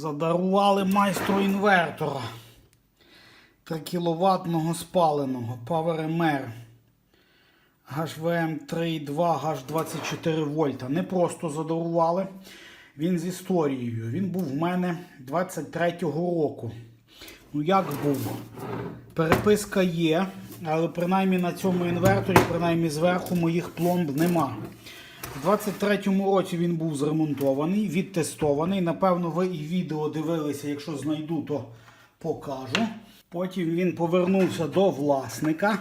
Задарували майстру інвертора 3 кВт спаленого PowerMR HVM 3.2 H24 вольта. Не просто задарували. Він з історією. Він був в мене 23-го року. Ну як був? Переписка є, але принаймні на цьому інверторі, принаймні зверху моїх пломб нема. У 23-му році він був зремонтований, відтестований. Напевно, ви і відео дивилися, якщо знайду, то покажу. Потім він повернувся до власника.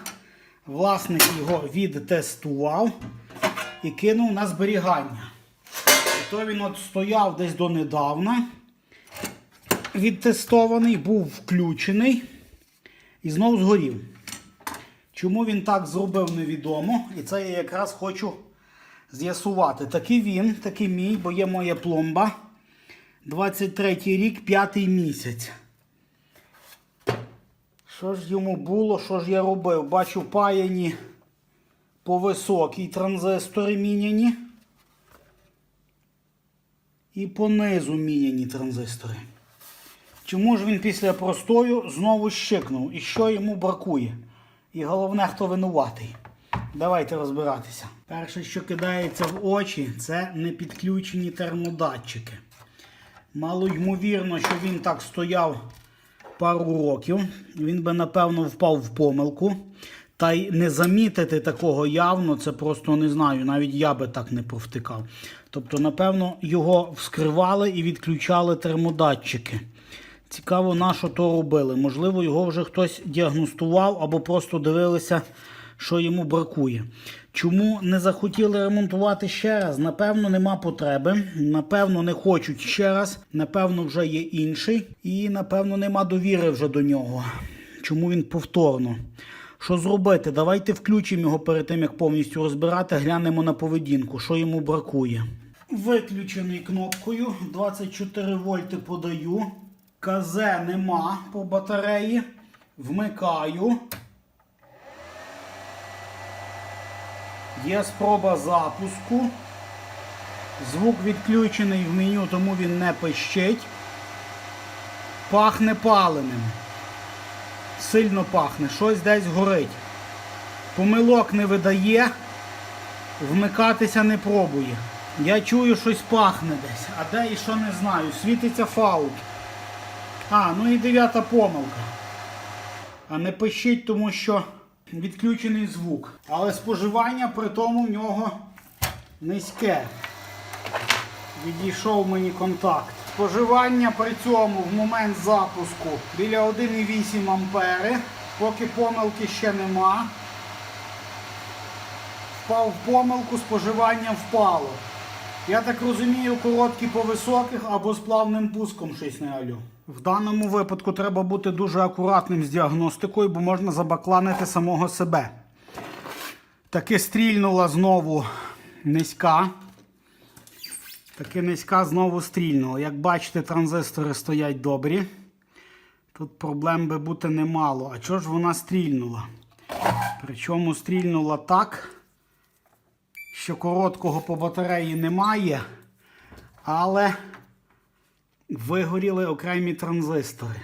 Власник його відтестував і кинув на зберігання. І то він от стояв десь донедавна. Відтестований, був включений і знов згорів. Чому він так зробив, невідомо. І це я якраз хочу з'ясувати. Такий він, такий мій, бо є моя пломба. 23 рік, п'ятий місяць. Що ж йому було, що ж я робив? Бачу паяні по високій транзистори міняні. І по низу міняні транзистори. Чому ж він після простою знову щикнув? І що йому бракує? І головне, хто винуватий. Давайте розбиратися. Перше, що кидається в очі, це непідключені термодатчики. Мало ймовірно, що він так стояв пару років. Він би, напевно, впав в помилку. Та й не замітити такого явно, це просто не знаю. Навіть я би так не повтикав. Тобто, напевно, його вскривали і відключали термодатчики. Цікаво, на що то робили. Можливо, його вже хтось діагностував або просто дивилися, що йому бракує. Чому не захотіли ремонтувати ще раз? Напевно, нема потреби. Напевно, не хочуть ще раз. Напевно, вже є інший. І напевно нема довіри вже до нього. Чому він повторно? Що зробити? Давайте включимо його перед тим, як повністю розбирати, глянемо на поведінку, що йому бракує. Виключений кнопкою. 24 вольти подаю. КЗ нема по батареї. Вмикаю. Є спроба запуску. Звук відключений в меню, тому він не пищить. Пахне паленим. Сильно пахне, щось десь горить. Помилок не видає, вмикатися не пробує. Я чую, щось пахне десь, а де і що не знаю. Світиться фаут. А, ну і дев'ята помилка. А не пищить, тому що відключений звук. Але споживання при тому в нього низьке. Відійшов мені контакт. Споживання при цьому в момент запуску біля 1,8 ампери. Поки помилки ще нема. Впав в помилку, споживання впало. Я так розумію, короткі по високих або з плавним пуском щось не алю. В даному випадку треба бути дуже акуратним з діагностикою, бо можна забакланити самого себе. Таки стрільнула знову низька. Таки низька знову стрільнула. Як бачите, транзистори стоять добрі. Тут проблем би бути немало. А чого ж вона стрільнула? Причому стрільнула так, що короткого по батареї немає, але вигоріли окремі транзистори.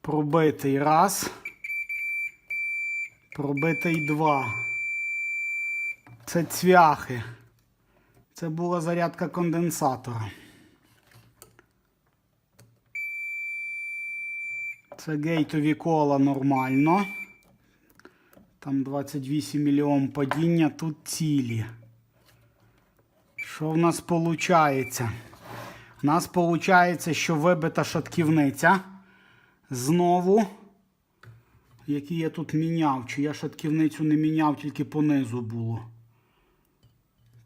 Пробитий раз. Пробитий два. Це цвяхи. Це була зарядка конденсатора. Це гейтові кола нормально. Там 28 мільйон падіння, тут цілі. Що в нас виходить? У нас виходить, що вибита шатківниця. Знову. Які я тут міняв. Чи я шатківницю не міняв, тільки понизу було.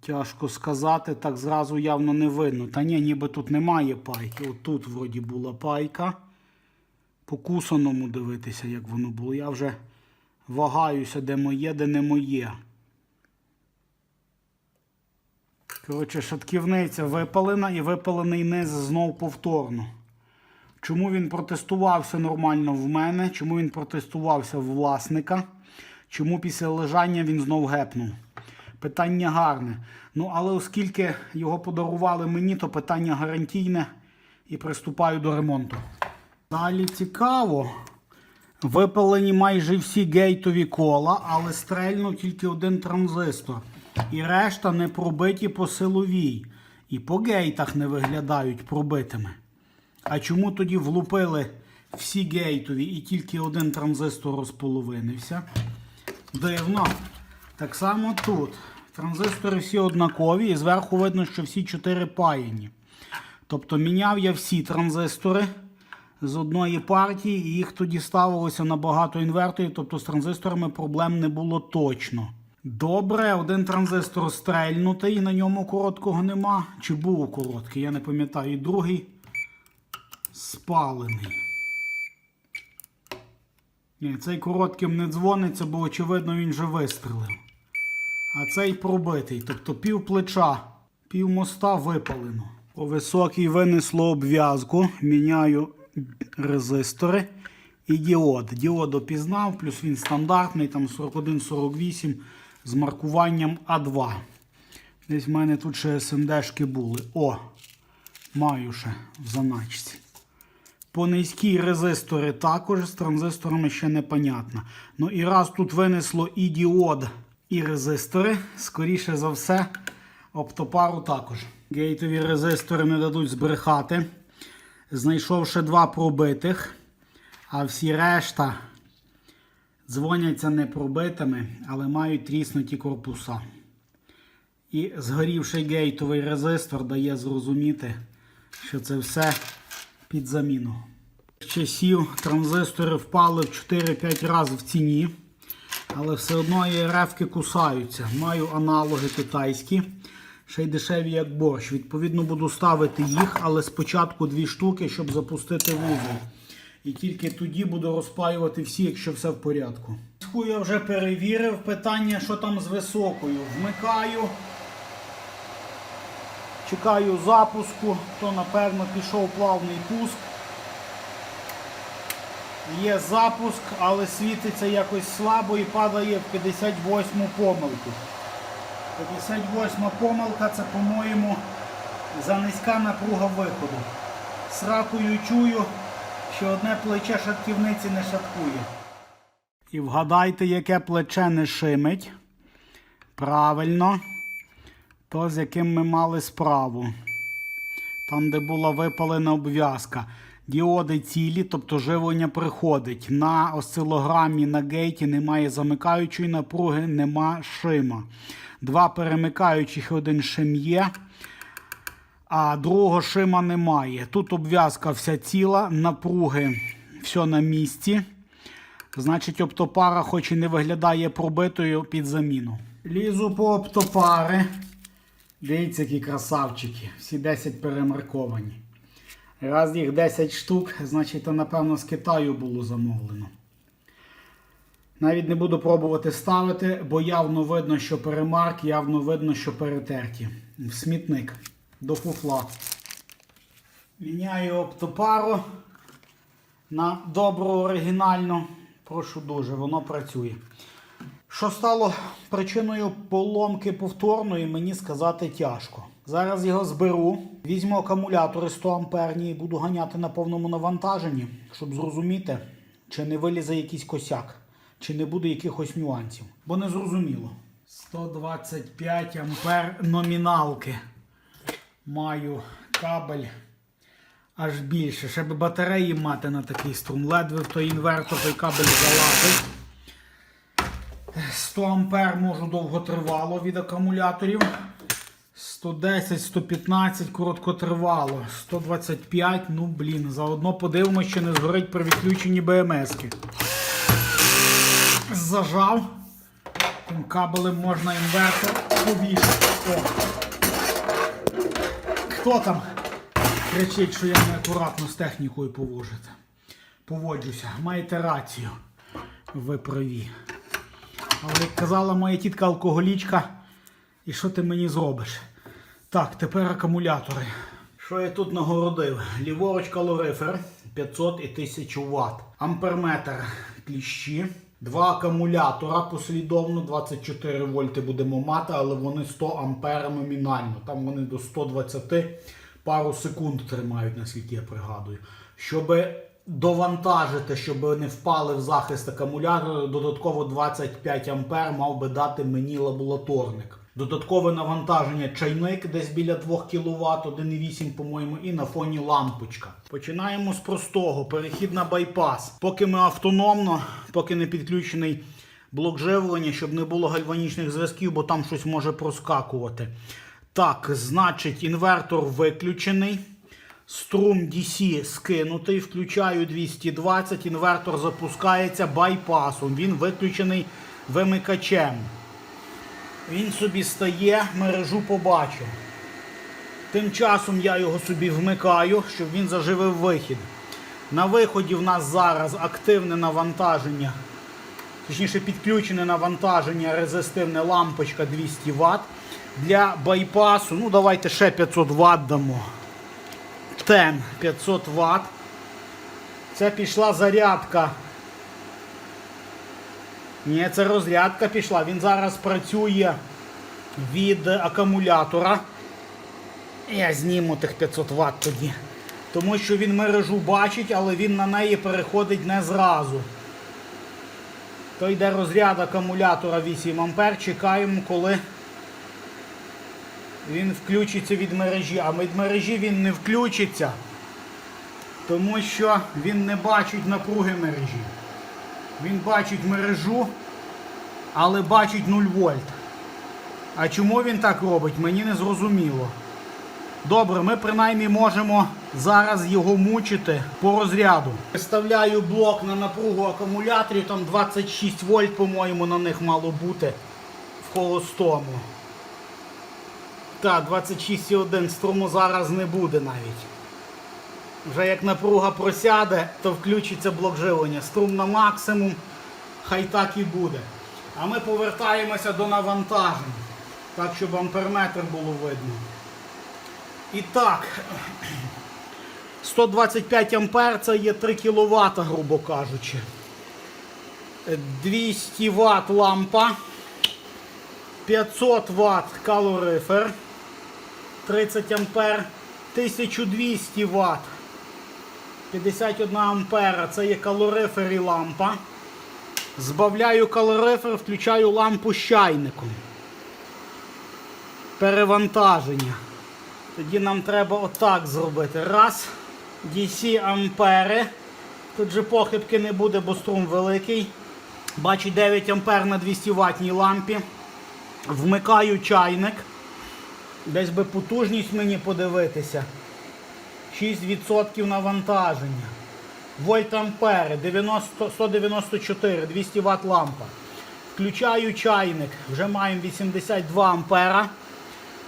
Тяжко сказати, так зразу явно не видно. Та ні, ніби тут немає пайки. От тут вроді була пайка. По кусаному дивитися, як воно було. Я вже вагаюся, де моє, де не моє. Коротше, шатківниця випалена і випалений низ знов повторно. Чому він протестувався нормально в мене? Чому він протестувався в власника? Чому після лежання він знов гепнув? Питання гарне. Ну, але оскільки його подарували мені, то питання гарантійне і приступаю до ремонту. Далі цікаво. Випалені майже всі гейтові кола, але стрельнув тільки один транзистор. І решта не пробиті по силовій. І по гейтах не виглядають пробитими. А чому тоді влупили всі гейтові і тільки один транзистор розполовинився? Дивно. Так само тут. Транзистори всі однакові, і зверху видно, що всі чотири паяні. Тобто міняв я всі транзистори з одної партії, і їх тоді ставилося на багато інверторів, тобто з транзисторами проблем не було точно. Добре, один транзистор стрельнутий, на ньому короткого нема. Чи був короткий, я не пам'ятаю. І другий спалений. Ні, цей коротким не дзвониться, бо очевидно він вже вистрелив. А цей пробитий, тобто пів плеча, пів моста випалено. По високій винесло обв'язку, міняю резистори і діод. Діод опізнав, плюс він стандартний, там 41-48 з маркуванням А2. Десь в мене тут ще СМДшки були. О, маю ще в заначці. По низькій резистори також з транзисторами ще непонятно. Ну і раз тут винесло і діод, і резистори, скоріше за все, оптопару також. Гейтові резистори не дадуть збрехати. Знайшов ще два пробитих, а всі решта дзвоняться не пробитими, але мають тріснуті корпуса. І згорівший гейтовий резистор дає зрозуміти, що це все під заміну. З часів транзистори впали в 4-5 разів в ціні, але все одно ЄРФки кусаються. Маю аналоги китайські, ще й дешеві як борщ. Відповідно, буду ставити їх, але спочатку дві штуки, щоб запустити вузол. І тільки тоді буду розпаювати всі, якщо все в порядку. Цьку Я вже перевірив питання, що там з високою. Вмикаю. Чекаю запуску, то напевно пішов плавний пуск. Є запуск, але світиться якось слабо і падає в 58 помилку. 58 помилка це, по-моєму, за низька напруга виходу. Сракою чую, що одне плече шатківниці не шаткує. І вгадайте, яке плече не шимить. Правильно то, з яким ми мали справу. Там, де була випалена обв'язка. Діоди цілі, тобто живлення приходить. На осцилограмі на гейті немає замикаючої напруги, нема шима. Два перемикаючих один шим є, а другого шима немає. Тут обв'язка вся ціла, напруги все на місці. Значить, оптопара, хоч і не виглядає пробитою під заміну. Лізу по оптопари. Дивіться, які красавчики. Всі 10 перемарковані. Раз їх 10 штук, значить, то, напевно, з Китаю було замовлено. Навіть не буду пробувати ставити, бо явно видно, що перемарк, явно видно, що перетерті. В смітник до фуфла. Міняю оптопару на добру оригінальну. Прошу дуже, воно працює. Що стало причиною поломки повторної, мені сказати тяжко. Зараз його зберу, візьму акумулятори 100 амперні і буду ганяти на повному навантаженні, щоб зрозуміти, чи не вилізе якийсь косяк, чи не буде якихось нюансів. Бо не зрозуміло. 125 ампер номіналки. Маю кабель аж більше. Ще би батареї мати на такий струм. Ледве в той інвертор той кабель залазить. 100 ампер можу довготривало від акумуляторів. 110, 115 короткотривало. 125, ну блін, заодно подивимось, чи не згорить при відключенні БМС-ки. Зажав. Тим кабелем можна інвертор повішати. О. Хто там кричить, що я неакуратно з технікою поводжуся? Поводжуся. Маєте рацію. Ви праві. Але як казала моя тітка алкоголічка, і що ти мені зробиш? Так, тепер акумулятори. Що я тут нагородив? Ліворуч калорифер 500 і 1000 Вт. Амперметр кліщі. Два акумулятора послідовно 24 вольти будемо мати, але вони 100 ампер номінально. Там вони до 120 пару секунд тримають, наскільки я пригадую. Щоб довантажити, щоб не впали в захист акумулятора, додатково 25 ампер мав би дати мені лабораторник. Додаткове навантаження чайник десь біля 2 кВт, 1,8, по-моєму, і на фоні лампочка. Починаємо з простого. Перехід на байпас. Поки ми автономно, поки не підключений блок живлення, щоб не було гальванічних зв'язків, бо там щось може проскакувати. Так, значить, інвертор виключений. Струм DC скинутий, включаю 220, інвертор запускається байпасом. Він виключений вимикачем. Він собі стає, мережу побачив. Тим часом я його собі вмикаю, щоб він заживив вихід. На виході в нас зараз активне навантаження, точніше підключене навантаження, резистивне лампочка 200 Вт. Для байпасу, ну давайте ще 500 Вт дамо. Тен 500 Вт. Це пішла зарядка. Ні, це розрядка пішла. Він зараз працює від акумулятора. Я зніму тих 500 Вт тоді. Тому що він мережу бачить, але він на неї переходить не зразу. То йде розряд акумулятора 8 А. Чекаємо, коли він включиться від мережі. А від мережі він не включиться, тому що він не бачить напруги мережі. Він бачить мережу, але бачить 0 вольт. А чому він так робить, мені не зрозуміло. Добре, ми принаймні можемо зараз його мучити по розряду. Виставляю блок на напругу акумуляторів, там 26 вольт, по-моєму, на них мало бути в холостому. Так, 26,1 струму зараз не буде навіть. Вже як напруга просяде, то включиться блок живлення. Струм на максимум, хай так і буде. А ми повертаємося до навантажень, так щоб амперметр було видно. І так, 125 ампер це є 3 кВт, грубо кажучи. 200 Вт лампа, 500 Вт калорифер, 30 ампер, 1200 Вт. 51 ампера це є калорифер і лампа. Збавляю калорифер, включаю лампу з чайником. Перевантаження. Тоді нам треба отак зробити. Раз. DC ампери. Тут же похибки не буде, бо струм великий. Бачу 9 ампер на 200 ватній лампі. Вмикаю чайник. Десь би потужність мені подивитися. 6% навантаження. Вольт ампери 90, 194, 200 Вт лампа. Включаю чайник, вже маємо 82 ампера.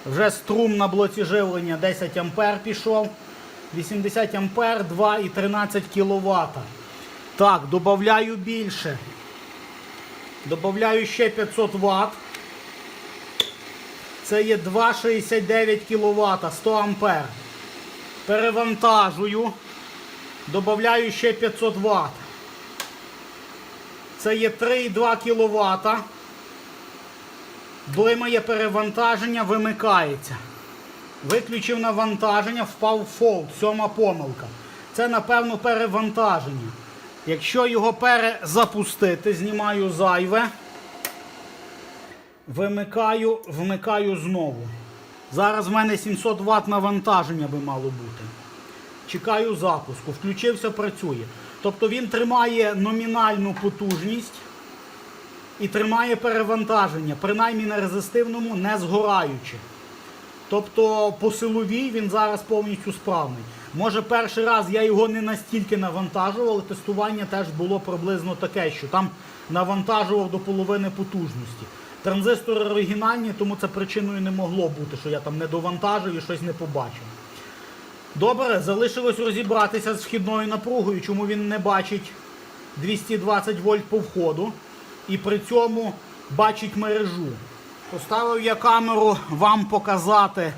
Вже струм на блоці живлення 10 ампер пішов. 80 ампер 2,13 кВт. Так, додаю більше. Добавляю ще 500 Вт. Це є 2,69 кВт, 100 ампер. Перевантажую. Добавляю ще 500 Вт. Це є 3,2 кВт. Блимає перевантаження, вимикається. Виключив навантаження, впав фолд. Сьома помилка. Це, напевно, перевантаження. Якщо його перезапустити, знімаю зайве. Вимикаю, вмикаю знову. Зараз в мене 700 Вт навантаження би мало бути. Чекаю запуску. Включився, працює. Тобто він тримає номінальну потужність і тримає перевантаження, принаймні на резистивному, не згораючи. Тобто по силовій він зараз повністю справний. Може перший раз я його не настільки навантажував, але тестування теж було приблизно таке, що там навантажував до половини потужності. Транзистори оригінальні, тому це причиною не могло бути, що я там не довантажив і щось не побачив. Добре, залишилось розібратися з вхідною напругою, чому він не бачить 220 вольт по входу і при цьому бачить мережу. Поставив я камеру вам показати,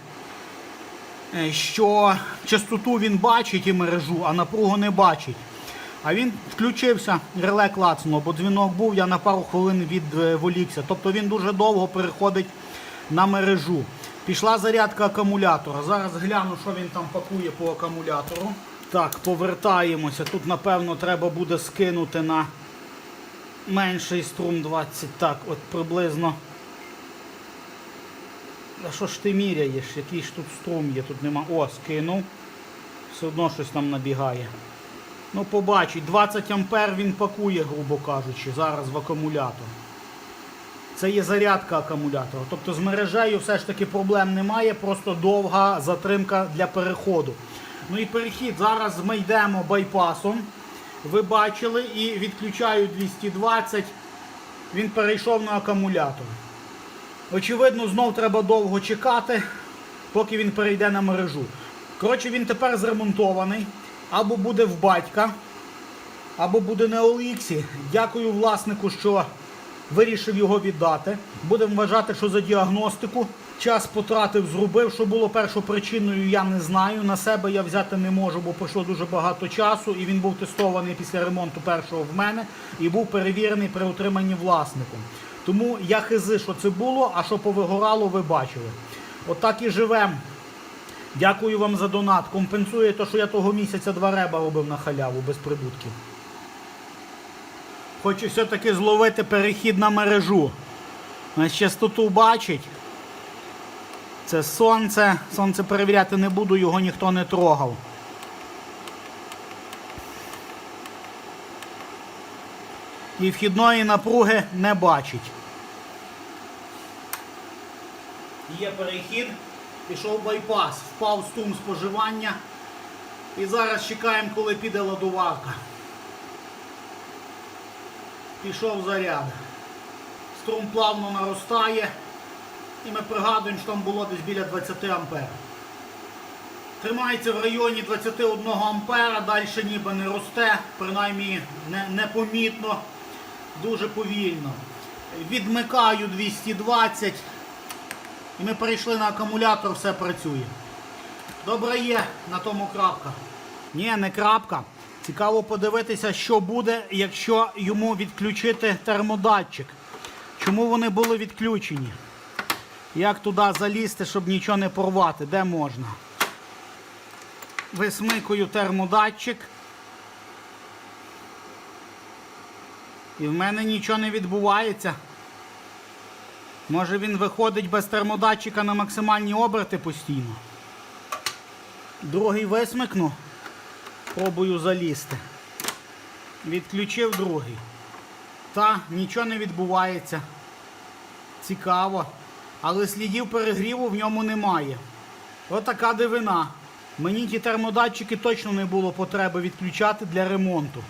е, що частоту він бачить і мережу, а напругу не бачить. А він включився, реле клацнуло, бо дзвінок був, я на пару хвилин відволікся. Тобто він дуже довго переходить на мережу. Пішла зарядка акумулятора. Зараз гляну, що він там пакує по акумулятору. Так, повертаємося. Тут, напевно, треба буде скинути на менший струм 20. Так, от приблизно. А що ж ти міряєш? Який ж тут струм є? Тут нема. О, скинув. Все одно щось там набігає. Ну, побачить, 20 ампер він пакує, грубо кажучи, зараз в акумулятор. Це є зарядка акумулятора. Тобто з мережею все ж таки проблем немає, просто довга затримка для переходу. Ну і перехід. Зараз ми йдемо байпасом. Ви бачили і відключаю 220. Він перейшов на акумулятор. Очевидно, знов треба довго чекати, поки він перейде на мережу. Коротше, він тепер зремонтований. Або буде в батька, або буде на Оліксі. Дякую власнику, що вирішив його віддати. Будемо вважати, що за діагностику. Час потратив, зробив. Що було першопричиною, я не знаю. На себе я взяти не можу, бо пройшло дуже багато часу, і він був тестований після ремонту першого в мене і був перевірений при утриманні власником. Тому я хизи, що це було, а що повигорало, ви бачили. Отак і живемо. Дякую вам за донат. Компенсує те, що я того місяця два реба робив на халяву без прибутків. Хочу все-таки зловити перехід на мережу. Ось частоту бачить. Це сонце. Сонце перевіряти не буду, його ніхто не трогав. І вхідної напруги не бачить. Є перехід, пішов байпас, впав струм споживання. І зараз чекаємо, коли піде ладуварка. Пішов заряд. Струм плавно наростає. І ми пригадуємо, що там було десь біля 20 ампер. Тримається в районі 21 ампера, далі ніби не росте, принаймні не- непомітно, дуже повільно. Відмикаю 220. І ми перейшли на акумулятор, все працює. Добре є, на тому крапка. Ні, не крапка. Цікаво подивитися, що буде, якщо йому відключити термодатчик. Чому вони були відключені? Як туди залізти, щоб нічого не порвати? Де можна? Висмикую термодатчик. І в мене нічого не відбувається. Може він виходить без термодатчика на максимальні оберти постійно. Другий висмикну. Пробую залізти. Відключив другий. Та нічого не відбувається. Цікаво. Але слідів перегріву в ньому немає. Отака дивина. Мені ті термодатчики точно не було потреби відключати для ремонту.